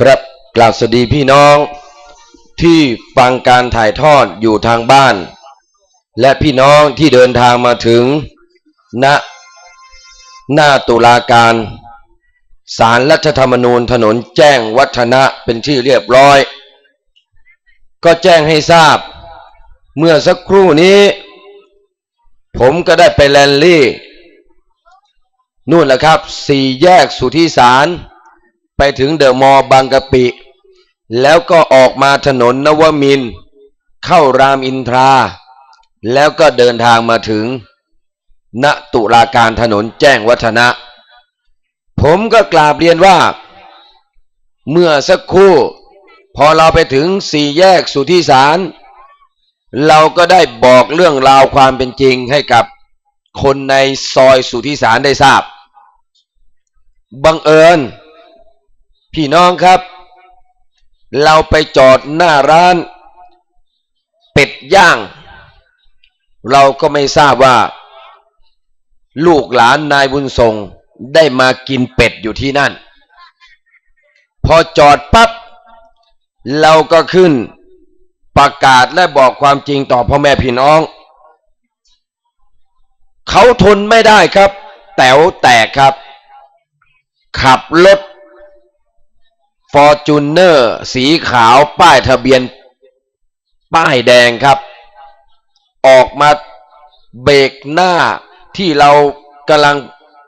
ครับกล่าวสวัสดีพี่น้องที่ฟังการถ่ายทอดอยู่ทางบ้าน และพี่น้องที่เดินทางมาถึงณหน้าตุลาการศาลรัฐธรรมนูญถนนแจ้งวัฒนะเป็นที่เรียบร้อย ก็แจ้งให้ทราบ เมื่อสักครู่นี้ ผมก็ได้ไปแลนลี่ นู่นแหละครับสี่แยกสุทธิสาร ไปถึงเดอะมอลล์บางกะปิ แล้วก็ออกมาถนนนวมิน เข้ารามอินทรา แล้วก็เดินทางมาถึง ณตุลาการถนนแจ้งวัฒนะ ผมก็กราบเรียนว่า เมื่อสักครู่ พอเราไปถึงสี่แยกสุทธิสารเราก็ได้บอกเรื่องราวความเป็นจริงให้กับคนในซอยสุทธิสารได้ทราบ บังเอิญ พี่น้องครับ เราไปจอดหน้าร้าน เป็ดย่าง เราก็ไม่ทราบว่า ลูกหลานนายบุญทรงได้มากินเป็ดอยู่ที่นั่น พอจอดปับ๊บเราก็ขึ้นประกาศและบอกความจริงต่อพ่อแม่พี่น้อง เขาทนไม่ได้ครับ แต๋วแตกครับ ขับรถ ฟอร์จูเนอร์สีขาวป้ายทะเบียน ป้ายแดงครับ ออกมาเบรกหน้าที่เรากำลัง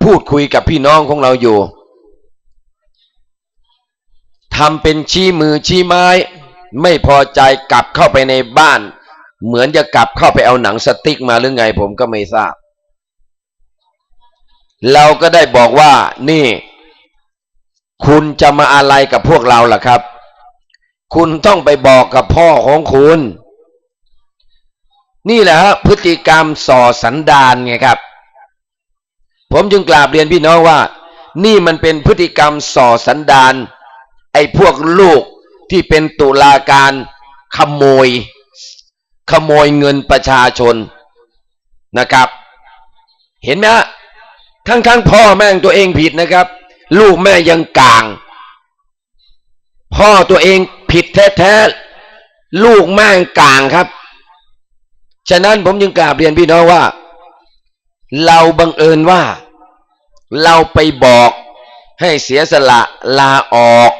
พูดคุยกับพี่น้องของเราอยู่ทำเป็นชี้มือชี้ไม้ ไม่พอใจกลับเข้าไปในบ้าน เหมือนจะกลับเข้าไปเอาหนังสติ๊กมาหรือไงผมก็ไม่ทราบ เราก็ได้บอกว่านี่ คุณจะมาอะไรกับพวกเราล่ะครับ คุณต้องไปบอกกับพ่อของคุณ นี่แหละฮะพฤติกรรมส่อสันดานไงครับ ผมจึงกราบเรียนพี่น้องว่า นี่มันเป็นพฤติกรรมส่อสันดาน ไอ้พวกลูกที่เป็นตุลาการขโมย ขโมยเงินประชาชนนะครับ เห็นไหมฮะทั้งทั้งพ่อแม่งตัวเองผิดนะครับ ลูกแม่ยังกลาง พ่อตัวเองผิดแท้ๆลูกแม่งกลางครับ ฉะนั้นผมจึงกราบเรียนพี่น้องว่า เราบังเอิญว่า เราไปบอกให้เสียสละลาออก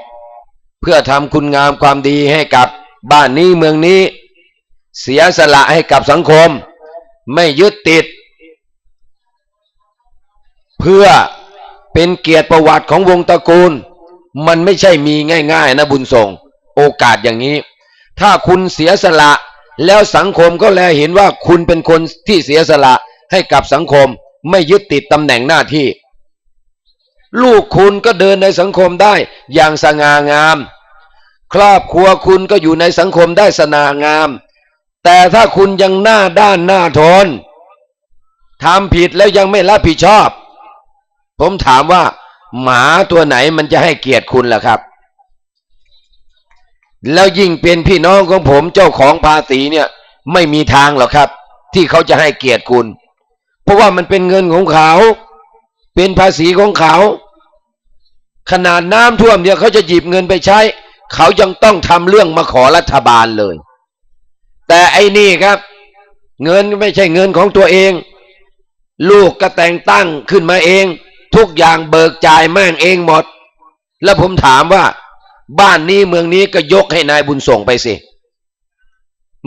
เพื่อทำคุณงามความดีให้กับบ้านนี้เมืองนี้ เสียสละให้กับสังคม ไม่ยึดติด เพื่อ เป็นเกียรติประวัติของวงตระกูล มันไม่ใช่มีง่ายๆนะบุญส่ง โอกาสอย่างนี้ ถ้าคุณเสียสละแล้วสังคมก็แลเห็นว่าคุณเป็นคนที่เสียสละให้กับสังคมไม่ยึดติดตำแหน่งหน้าที่ ลูกคุณก็เดินในสังคมได้อย่างสง่างาม ครอบครัวคุณก็อยู่ในสังคมได้สง่างาม แต่ถ้าคุณยังหน้าด้านหน้าทนทำผิดแล้วยังไม่รับผิดชอบ ผมถามว่า หมาตัวไหนมันจะให้เกียรติคุณล่ะครับ แล้วยิ่งเป็นพี่น้องของผมเจ้าของภาษีเนี่ย ไม่มีทางหรอกครับ ที่เขาจะให้เกียรติคุณ เพราะว่ามันเป็นเงินของเขา เป็นภาษีของเขา ขนาดน้ำท่วมเนี่ยเขาจะหยิบเงินไปใช้ เขายังต้องทำเรื่องมาขอรัฐบาลเลย แต่ไอ้นี่ครับ เงินไม่ใช่เงินของตัวเอง ลูกก็แต่งตั้งขึ้นมาเอง ทุกอย่างเบิกจ่ายแม่งเองหมด แล้วผมถามว่า บ้านนี้เมืองนี้ก็ยกให้นายบุญส่งไปสิ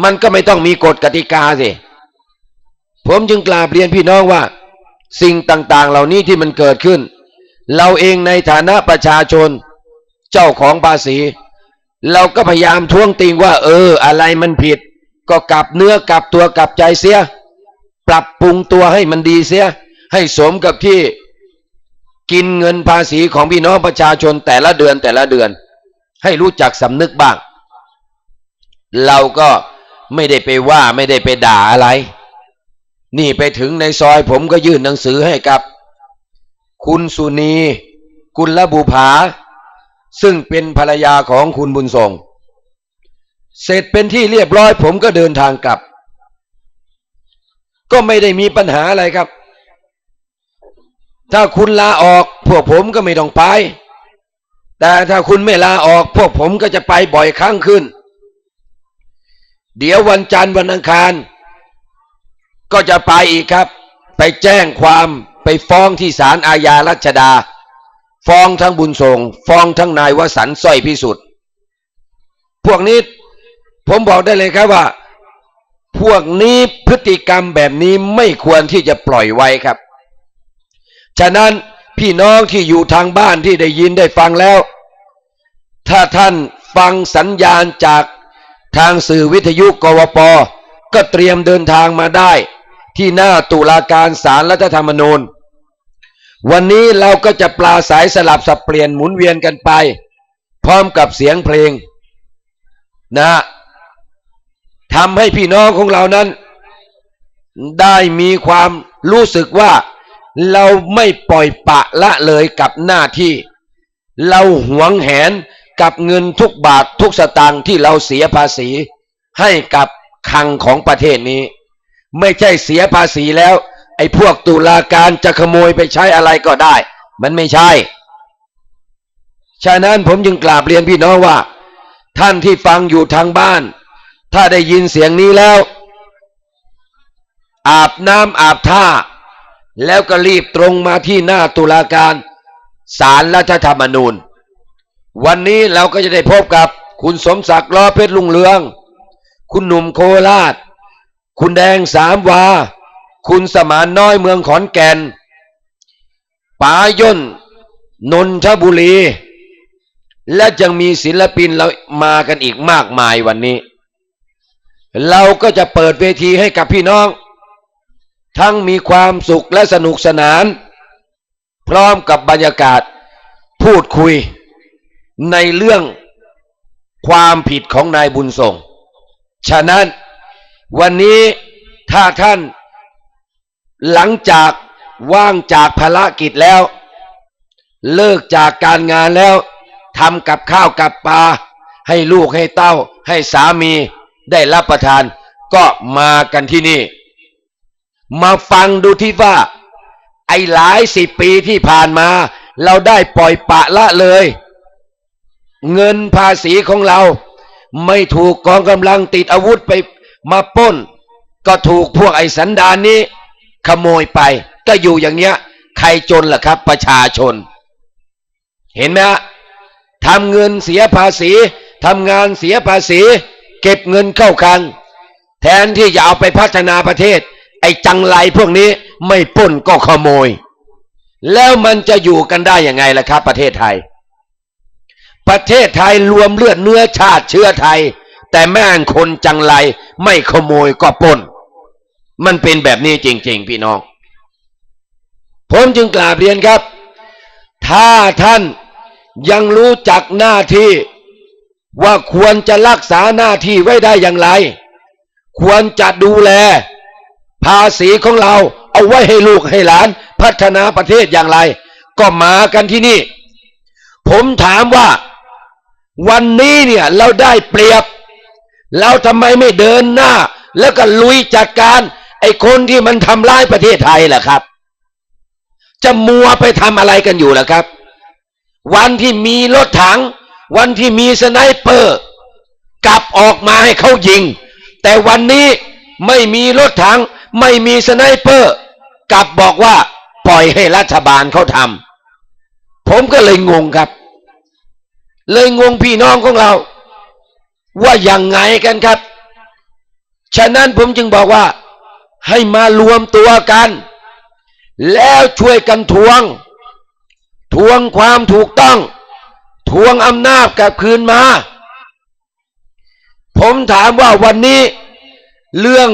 มันก็ไม่ต้องมีกฎกติกาสิ ผมจึงกราบเรียนพี่น้องว่า สิ่งต่างๆ เหล่านี้ที่มันเกิดขึ้น เราเองในฐานะประชาชน เจ้าของภาษี เราก็พยายามท้วงติงว่า เออ อะไรมันผิด ก็กลับเนื้อกลับตัวกลับใจเสีย ปรับปรุงตัวให้มันดีเสีย ให้สมกับที่ กินเงินภาษีของพี่น้องประชาชนแต่ละเดือนแต่ละเดือน ให้รู้จักสำนึกบ้าง เราก็ไม่ได้ไปว่าไม่ได้ไปด่าอะไร นี่ไปถึงในซอยผมก็ยื่นหนังสือให้กับ คุณสุนีกุลบุภา ซึ่งเป็นภรรยาของคุณบุญทรงเสร็จเป็นที่เรียบร้อยผมก็เดินทางกลับ ก็ไม่ได้มีปัญหาอะไรครับ ถ้าคุณลาออกพวกผมก็ไม่ต้องไป แต่ถ้าคุณไม่ลาออก พวกผมก็จะไปบ่อยครั้งขึ้น เดี๋ยววันจันทร์วันอังคาร ก็จะไปอีกครับ ไปแจ้งความไปฟ้องที่ศาลอาญารัชดา ฟ้องทั้งบุญส่งฟ้องทั้งนายวสันสร้อยพิสุทธิ์พวกนี้ผมบอกได้เลยครับว่า พวกนี้พฤติกรรมแบบนี้ไม่ควรที่จะปล่อยไว้ครับ ฉะนั้นพี่น้องที่อยู่ทางบ้านที่ได้ยินได้ฟังแล้ว ถ้าท่านฟังสัญญาณจากทางสื่อวิทยุกวป ก็เตรียมเดินทางมาได้ ที่หน้าตุลาการศาลรัฐธรรมนูญ วันนี้เราก็จะปลาสายสลับสับเปลี่ยนหมุนเวียนกันไป พร้อมกับเสียงเพลง นะทำให้พี่น้องของเรานั้น ได้มีความรู้สึกว่า เราไม่ปล่อยปะละเลยกับหน้าที่ เราหวงแหนกับเงินทุกบาททุกสตางค์ที่เราเสียภาษี ให้กับคังของประเทศนี้ ไม่ใช่เสียภาษีแล้ว ไอ้พวกตุลาการจะขโมยไปใช้อะไรก็ได้ มันไม่ใช่ ฉะนั้นผมจึงกราบเรียนพี่น้องว่า ท่านที่ฟังอยู่ทางบ้าน ถ้าได้ยินเสียงนี้แล้ว อาบน้ำอาบท่า แล้วก็รีบตรงมาที่หน้าตุลาการศาลรัฐธรรมนูญ วันนี้เราก็จะได้พบกับคุณสมศักดิ์ล้อเพชรลุงเรือง คุณหนุ่มโคราช คุณแดงสามวา คุณสมานน้อยเมืองขอนแก่นป๋าย่น นนทบุรี และยังมีศิลปินเรามากันอีกมากมายวันนี้ เราก็จะเปิดเวทีให้กับพี่น้อง ทั้งมีความสุขและสนุกสนาน พร้อมกับบรรยากาศพูดคุยในเรื่องความผิดของนายบุญส่ง ฉะนั้นวันนี้ถ้าท่านหลังจากว่างจากภารกิจแล้ว เลิกจากการงานแล้วทำกับข้าวกับปลาให้ลูกให้เต้า ให้สามีได้รับประทาน ก็มากันที่นี่ มาฟังดูที่ว่า ไอ้หลายสิบปีที่ผ่านมา เราได้ปล่อยปะละเลย เงินภาษีของเรา ไม่ถูกกองกำลังติดอาวุธไปมาปล้น ก็ถูกพวกไอ้สันดานนี้ ขโมยไป ก็อยู่อย่างเนี้ย ใครจนล่ะครับ ประชาชน เห็นไหมฮะทำเงินเสียภาษีทำงานเสียภาษี เก็บเงินเข้าคลัง แทนที่จะเอาไปพัฒนาประเทศ ไอ้จังไรพวกนี้ไม่ป้นก็ขโมย แล้วมันจะอยู่กันได้ยังไงล่ะครับ ประเทศไทย ประเทศไทยรวมเลือดเนื้อชาติเชื้อไทย แต่แม่งคนจังไรไม่ขโมยก็ป้น มันเป็นแบบนี้จริง ๆ พี่น้อง ผมจึงกราบเรียนครับ ถ้าท่านยังรู้จักหน้าที่ว่าควรจะรักษาหน้าที่ไว้ได้อย่างไร ควรจะดูแล ภาษีของเราเอาไว้ให้ลูกให้หลาน พัฒนาประเทศอย่างไร ก็มากันที่นี่ ผมถามว่า วันนี้เนี่ยเราได้เปรียบ เราทำไมไม่เดินหน้า แล้วก็ลุยจัดการ ไอ้คนที่มันทำร้ายประเทศไทยล่ะครับ จะมัวไปทำอะไรกันอยู่ล่ะครับ วันที่มีรถถัง วันที่มีสไนเปอร์ กลับออกมาให้เขายิง แต่วันนี้ไม่มีรถถัง ไม่มีสไนเปอร์ กลับบอกว่า ปล่อยให้รัฐบาลเขาทำผมก็เลยงงครับ เลยงงพี่น้องของเรา ว่ายังไงกันครับ ฉะนั้นผมจึงบอกว่า ให้มารวมตัวกัน แล้วช่วยกันทวง ทวงความถูกต้อง ทวงอำนาจกลับคืนมา ผมถามว่าวันนี้เรื่อง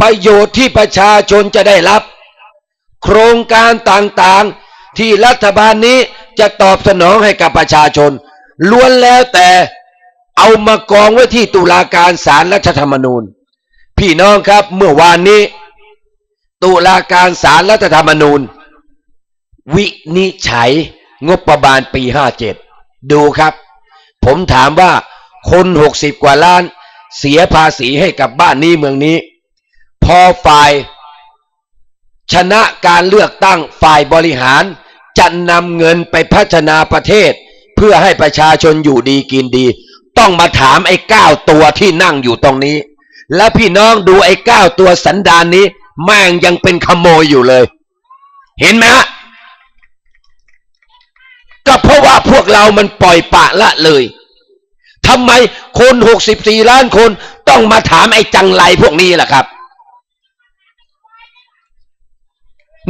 ประโยชน์ที่ประชาชนจะได้รับ โครงการต่างๆที่รัฐบาลนี้จะตอบสนองให้กับประชาชน ล้วนแล้วแต่เอามากองไว้ที่ตุลาการศาลรัฐธรรมนูญ พี่น้องครับเมื่อวานนี้ ตุลาการศาลรัฐธรรมนูญ วินิจฉัยงบประมาณปีห้าเจ็ดดูครับ ผมถามว่าคนหกสิบกว่าล้านเสียภาษีให้กับบ้านนี้เมืองนี้ อฝ่าย ชนะการเลือกตั้งฝ่ายบริหาร จะนำเงินไปพัฒนาประเทศ เพื่อให้ประชาชนอยู่ดีกินดี ต้องมาถามไอ้ก้าตัวที่นั่งอยู่ตรงนี้ แล้วพี่น้องดูไอ้ก้าตัวสันดานนี้ แม่งยังเป็นขโมยอยู่เลย เห็นไหมฮะก็เพราะว่าพวกเรามันปล่อยปะละเลยทำไมคนหกสิบสี่ล้านคนต้องมาถามไอ้จังไรพวกนี้ล่ะครับ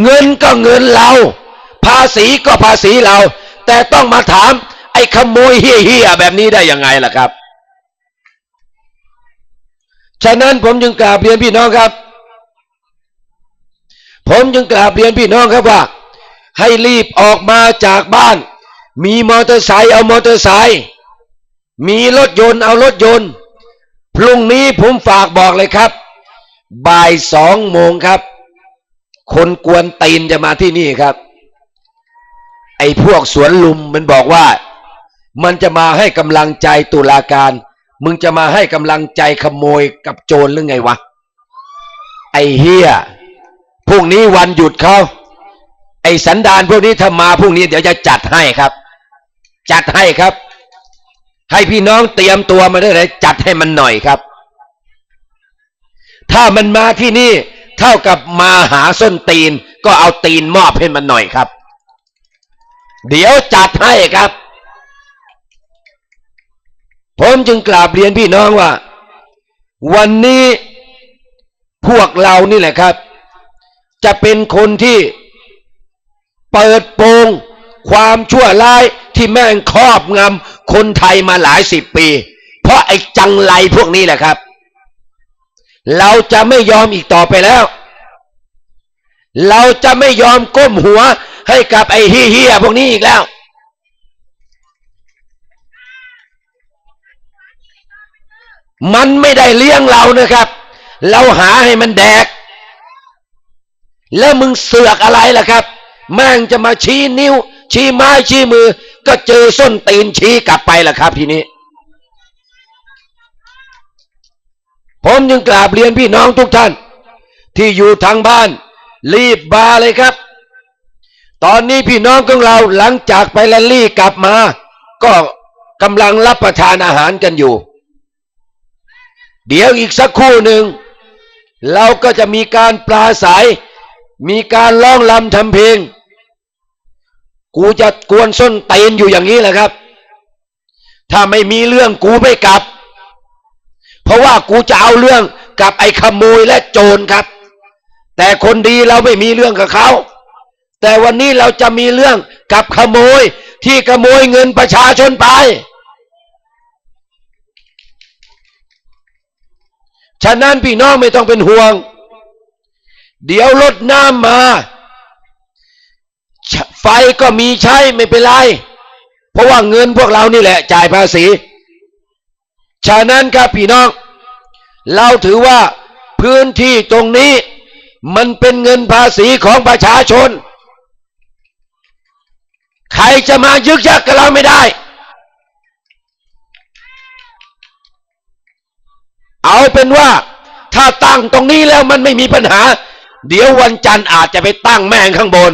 เงินก็เงินเรา ภาษีก็ภาษีเรา แต่ต้องมาถาม ไอ้ขโมยเฮี้ยๆแบบนี้ได้ยังไงล่ะครับ ฉะนั้นผมจึงกราบเรียนพี่น้องครับ ผมจึงกราบเรียนพี่น้องครับว่า ให้รีบออกมาจากบ้าน มีมอเตอร์ไซค์เอามอเตอร์ไซค์มีรถยนต์เอารถยนต์ พรุ่งนี้ผมฝากบอกเลยครับ บ่ายสองโมงครับ คนกวนตีนจะมาที่นี่ครับ ไอ้พวกสวนลุมมันบอกว่า มันจะมาให้กำลังใจตุลาการ มึงจะมาให้กำลังใจขโมยกับโจรหรือไงวะ ไอ้เฮียพรุ่งนี้วันหยุดเขาไอ้สันดานพวกนี้ถ้ามาพรุ่งนี้เดี๋ยวจะจัดให้ครับ จัดให้ครับ ให้พี่น้องเตรียมตัวมาได้เลยจัดให้มันหน่อยครับ ถ้ามันมาที่นี่ เท่ากับมาหาส้นตีน ก็เอาตีนมอบให้มันหน่อยครับ เดี๋ยวจัดให้ครับ ผมจึงกราบเรียนพี่น้องว่า วันนี้พวกเรานี่แหละครับ จะเป็นคนที่เปิดโปงความชั่วร้ายที่แม่งครอบงำคนไทยมาหลายสิบปี เพราะไอ้จังไรพวกนี้แหละครับ เราจะไม่ยอมอีกต่อไปแล้ว เราจะไม่ยอมก้มหัวให้กับไอ้เฮี้ยพวกนี้อีกแล้ว มันไม่ได้เลี้ยงเรานะครับ เราหาให้มันแดก แล้วมึงเสือกอะไรล่ะครับแม่งจะมาชี้นิ้ว ชี้ไม้ชี้มือ ก็เจอส้นตีนชี้กลับไปล่ะครับทีนี้ ผมจึงกราบเรียนพี่น้องทุกท่าน ที่อยู่ทางบ้าน รีบมาเลยครับ ตอนนี้พี่น้องของเราหลังจากไปแลนลี่กลับมา ก็กำลังรับประทานอาหารกันอยู่ เดี๋ยวอีกสักครู่หนึ่ง เราก็จะมีการปลาใสมีการร้องลำทำเพลง กูจะกวนส้นเตนอยู่อย่างนี้แหละครับ ถ้าไม่มีเรื่องกูไม่กลับ เพราะว่ากูจะเอาเรื่องกับไอ้ขโมยและโจรครับ แต่คนดีเราไม่มีเรื่องกับเขา แต่วันนี้เราจะมีเรื่องกับขโมยที่ขโมยเงินประชาชนไป ฉะนั้นพี่น้องไม่ต้องเป็นห่วง เดี๋ยวรถน้ำมา ไฟก็มีใช้ไม่เป็นไร เพราะว่าเงินพวกเรานี่แหละ จ่ายภาษี ฉะนั้นครับพี่น้อง เราถือว่าพื้นที่ตรงนี้มันเป็นเงินภาษีของประชาชน ใครจะมายึกยักกับเราไม่ได้ เอาเป็นว่าถ้าตั้งตรงนี้แล้วมันไม่มีปัญหา เดี๋ยววันจันทร์อาจจะไปตั้งแม่งข้างบน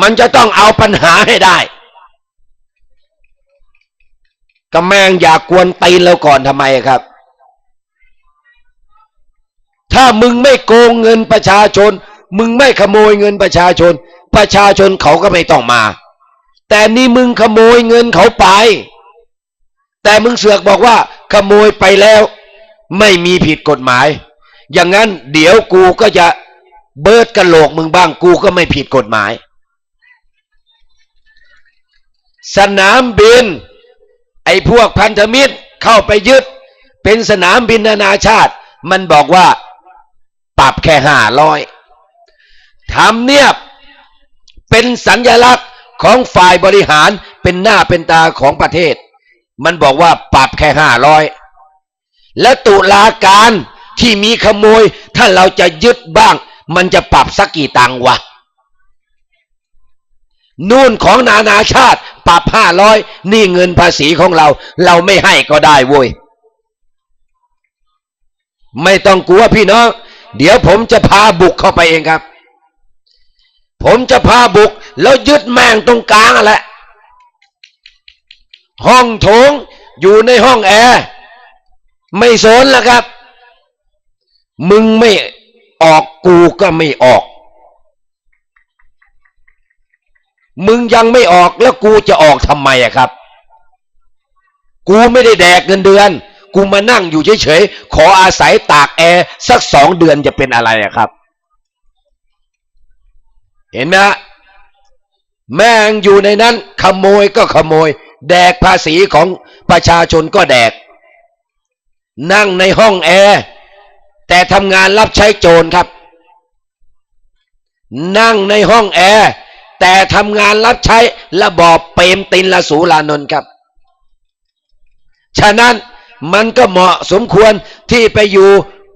มันจะต้องเอาปัญหาให้ได้ ก็แมงอยากกวนตีนเราก่อนทำไมครับ ถ้ามึงไม่โกงเงินประชาชน มึงไม่ขโมยเงินประชาชน ประชาชนเขาก็ไม่ต้องมา แต่นี่มึงขโมยเงินเขาไป แต่มึงเสือกบอกว่า ขโมยไปแล้ว ไม่มีผิดกฎหมาย อย่างนั้นเดี๋ยวกูก็จะเบิดกระโหลกมึงบ้างกูก็ไม่ผิดกฎหมาย สนามบิน ไอ้พวกพันธมิตรเข้าไปยึด เป็นสนามบินนานาชาติ มันบอกว่าปรับแค่ห้าร้อยทำเนียบเป็นสัญลักษณ์ของฝ่ายบริหารเป็นหน้าเป็นตาของประเทศ มันบอกว่าปรับแค่ห้าร้อยและตุลาการที่มีขโมย ถ้าเราจะยึดบ้าง มันจะปรับสักกี่ตังค์วะนู่นของนานาชาติ ปรับห้าร้อยนี่เงินภาษีของเรา เราไม่ให้ก็ได้เว้ยไม่ต้องกลัวพี่น้อง เดี๋ยวผมจะพาบุกเข้าไปเองครับ ผมจะพาบุก แล้วยึดแม่งตรงกลางอะแหละ ห้องโถงอยู่ในห้องแอร์ไม่สนแล้วครับ มึงไม่ออกกูก็ไม่ออก มึงยังไม่ออกแล้วกูจะออกทำไมอะครับ กูไม่ได้แดกเงินเดือน กูมานั่งอยู่เฉยๆ ขออาศัยตากแอร์สักสองเดือนจะเป็นอะไรอะครับ เห็นไหมฮะแม่งอยู่ในนั้น ขโมยก็ขโมย แดกภาษีของประชาชนก็แดก นั่งในห้องแอร์แต่ทำงานรับใช้โจรครับ นั่งในห้องแอร์ แต่ทำงานรับใช้ระบอบเปรมตินละสูลานนท์ครับ ฉะนั้นมันก็เหมาะสมควรที่ไปอยู่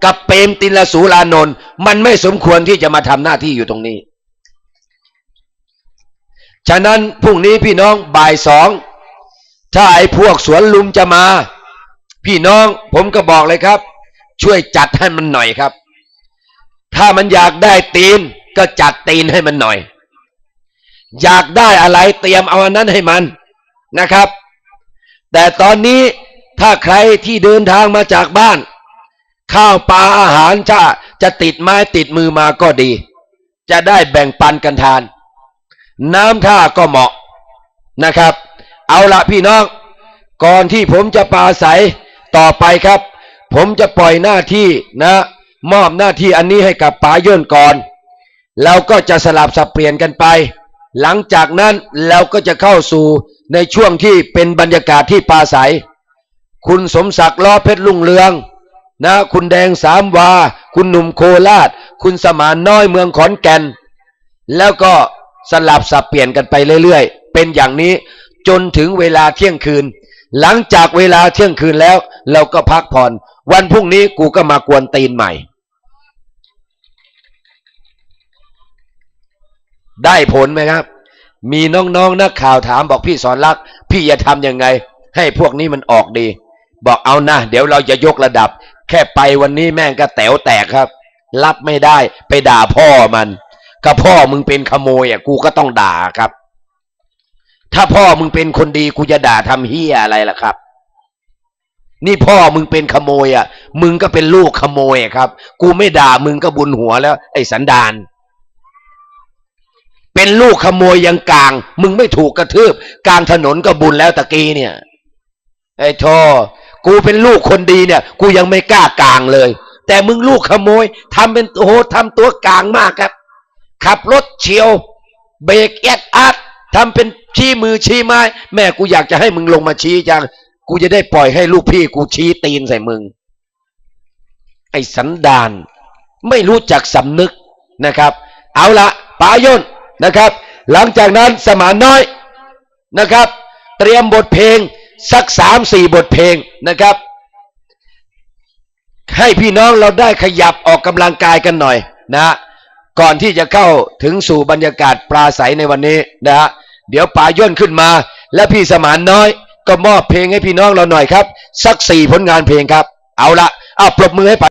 กับเปรมตินละสูลานนท์มันไม่สมควรที่จะมาทำหน้าที่อยู่ตรงนี้ ฉะนั้นพรุ่งนี้พี่น้องบ่ายสองถ้าไอ้พวกสวนลุมจะมา พี่น้องผมก็บอกเลยครับ ช่วยจัดให้มันหน่อยครับ ถ้ามันอยากได้ตีนก็จัดตีนให้มันหน่อย อยากได้อะไรเตรียมเอาอันนั้นให้มันนะครับ แต่ตอนนี้ถ้าใครที่เดินทางมาจากบ้าน ข้าวปลาอาหารจะจะติดไม้ติดมือมาก็ดี จะได้แบ่งปันกันทาน น้ำท่าก็เหมาะนะครับ เอาละพี่น้อง ก่อนที่ผมจะปราศัยต่อไปครับ ผมจะปล่อยหน้าที่นะ มอบหน้าที่อันนี้ให้กับป๋าย่นก่อน แล้วก็จะสลับสับเปลี่ยนกันไป หลังจากนั้นเราก็จะเข้าสู่ในช่วงที่เป็นบรรยากาศที่ปาศัย คุณสมศักดิ์ล้อเพชรลุงเรืองนะคุณแดงสามวา คุณหนุ่มโคราช คุณสมานน้อยเมืองขอนแก่น แล้วก็สลับสับเปลี่ยนกันไปเรื่อยๆ เป็นอย่างนี้จนถึงเวลาเที่ยงคืน หลังจากเวลาเที่ยงคืนแล้ว เราก็พักผ่อน วันพรุ่งนี้กูก็มากวนตีนใหม่ ได้ผลไหมครับ มีน้องๆนักข่าวถามบอกพี่สอนรัก พี่จะทำยังไง ให้พวกนี้มันออกดี บอกเอานะเดี๋ยวเราจะยกระดับ แค่ไปวันนี้แม่งก็แต๋วแตกครับ รับไม่ได้ไปด่าพ่อมัน ก็พ่อมึงเป็นขโมยอะกูก็ต้องด่าครับ ถ้าพ่อมึงเป็นคนดีกูจะด่าทำเฮียอะไรล่ะครับนี่พ่อมึงเป็นขโมยอะ มึงก็เป็นลูกขโมยครับ กูไม่ด่ามึงก็บุญหัวแล้ว ไอ้สันดาน เป็นลูกขโมยยังกลาง มึงไม่ถูกกระทืบ กลางถนนก็บุญแล้วตะกี้เนี่ย ไอ้โทกูเป็นลูกคนดีเนี่ย กูยังไม่กล้ากลางเลย แต่มึงลูกขโมยทำเป็นโอ้โหทำตัวกลางมากครับ ขับรถเฉียว เบรกแอดอัดทำเป็นชี้มือชี้ไม้ แม่กูอยากจะให้มึงลงมาชี้จัง กูจะได้ปล่อยให้ลูกพี่กูชี้ตีนใส่มึง ไอ้สันดาน ไม่รู้จักสำนึกนะครับ เอาละปาย่น นะครับ หลังจากนั้นสมานน้อยนะครับ เตรียมบทเพลงสักสามสี่บทเพลงนะครับ ให้พี่น้องเราได้ขยับออกกำลังกายกันหน่อยนะก่อนที่จะเข้าถึงสู่บรรยากาศปราศัยในวันนี้นะฮะเดี๋ยวป่าย่นขึ้นมา และพี่สมานน้อย ก็มอบเพลงให้พี่น้องเราหน่อยครับ สักสี่ผลงานเพลงครับ เอาละเอาปรบมือให้ป่า